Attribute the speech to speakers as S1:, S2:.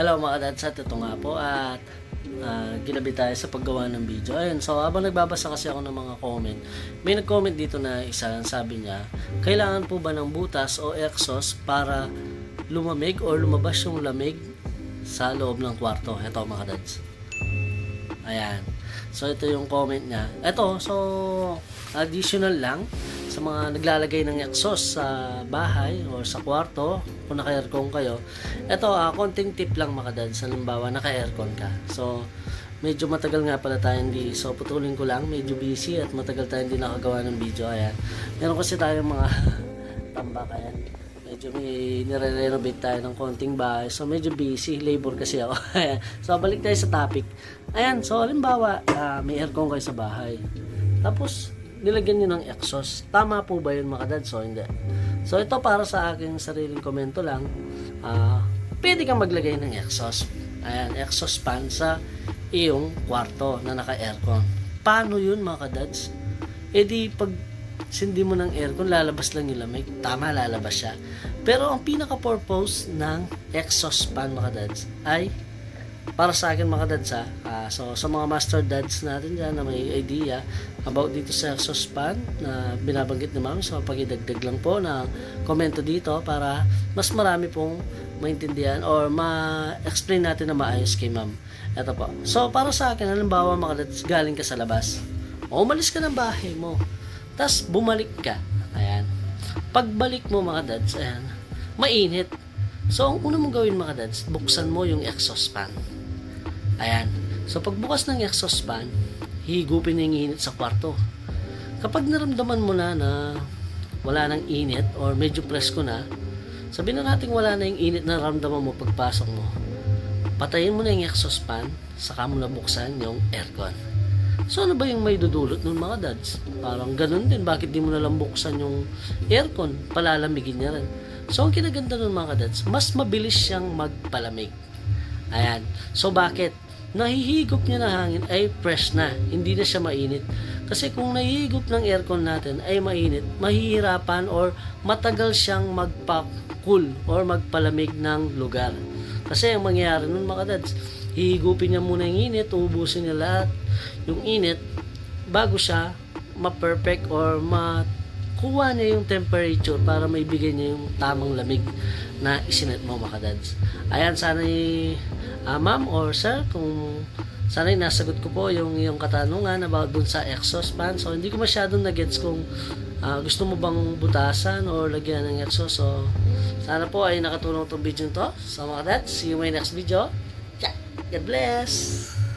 S1: Hello mga dads ito nga po at ah, ginabi tayo sa paggawa ng video. Ayun, so habang nagbabasa kasi ako ng mga comment, may nag-comment dito na isa, sabi niya, kailangan po ba ng butas o exhaust para lumamig or lumabas yung lamig sa loob ng kwarto? Ito mga dads. Ayan. So ito yung comment niya. Ito, so additional lang sa mga naglalagay ng exhaust sa bahay or sa kwarto kung naka-aircon kayo. Ito, ah, konting tip lang mga dads. Halimbawa, naka-aircon ka. So, medyo matagal nga pala tayo hindi. So, putulin ko lang. Medyo busy at matagal tayo hindi nakagawa ng video. Ayan. Meron kasi tayong mga tambak. Ayan. Medyo may nire-renovate tayo ng konting bahay. So, medyo busy. Labor kasi ako. So, balik tayo sa topic. Ayan. So, halimbawa, ah, may aircon kayo sa bahay. Tapos, nilagyan nyo ng exhaust. Tama po ba yun mga dad? So, hindi. So, ito para sa aking sariling komento lang. ah pwede kang maglagay ng exhaust. Ayan, exhaust fan sa iyong kwarto na naka-aircon. Paano yun mga dads? E di, pag sindi mo ng aircon, lalabas lang yung lamig. Tama, lalabas siya. Pero ang pinaka-purpose ng exhaust fan mga dads ay para sa akin mga dads ha, ah, so sa mga master dads natin dyan na may idea about dito sa fan na binabanggit ni ma'am, so pagidagdag lang po na komento dito para mas marami pong maintindihan or ma-explain natin na maayos kay ma'am. Ito po. So para sa akin, halimbawa mga dads, galing ka sa labas. O umalis ka ng bahay mo. Tapos bumalik ka. Ayan. Pagbalik mo mga dads, ayan, mainit. So, ang una mong gawin mga dads, buksan mo yung exhaust fan. Ayan. So, pagbukas ng exhaust fan, higupin na yung init sa kwarto. Kapag naramdaman mo na na wala nang init or medyo presko na, sabihin na natin wala na yung init na naramdaman mo pagpasok mo. Patayin mo na yung exhaust fan, saka mo na buksan yung aircon. So ano ba yung may dudulot ng mga dads? Parang ganun din, bakit di mo na lang buksan yung aircon? Palalamigin niya rin. So ang kinaganda ng mga dads, mas mabilis siyang magpalamig. Ayan. So bakit? Nahihigop niya ng hangin ay fresh na, hindi na siya mainit. Kasi kung nahihigop ng aircon natin ay mainit, mahihirapan or matagal siyang magpa-cool or magpalamig ng lugar. Kasi ang mangyayari nun mga dads, hihigupin niya muna yung init, uubusin niya lahat yung init bago siya ma-perfect or makuha niya yung temperature para maibigay niya yung tamang lamig na isinet mo mga dads. Ayan, sana uh, ma'am or sir, kung sana nasagot ko po yung yung katanungan about dun sa exhaust fan. So, hindi ko masyadong na-gets kung ah, gusto mo bang butasan or lagyan ng exhaust. So, sana po ay nakatulong itong video to. So, mga dads, see you my next video. God bless!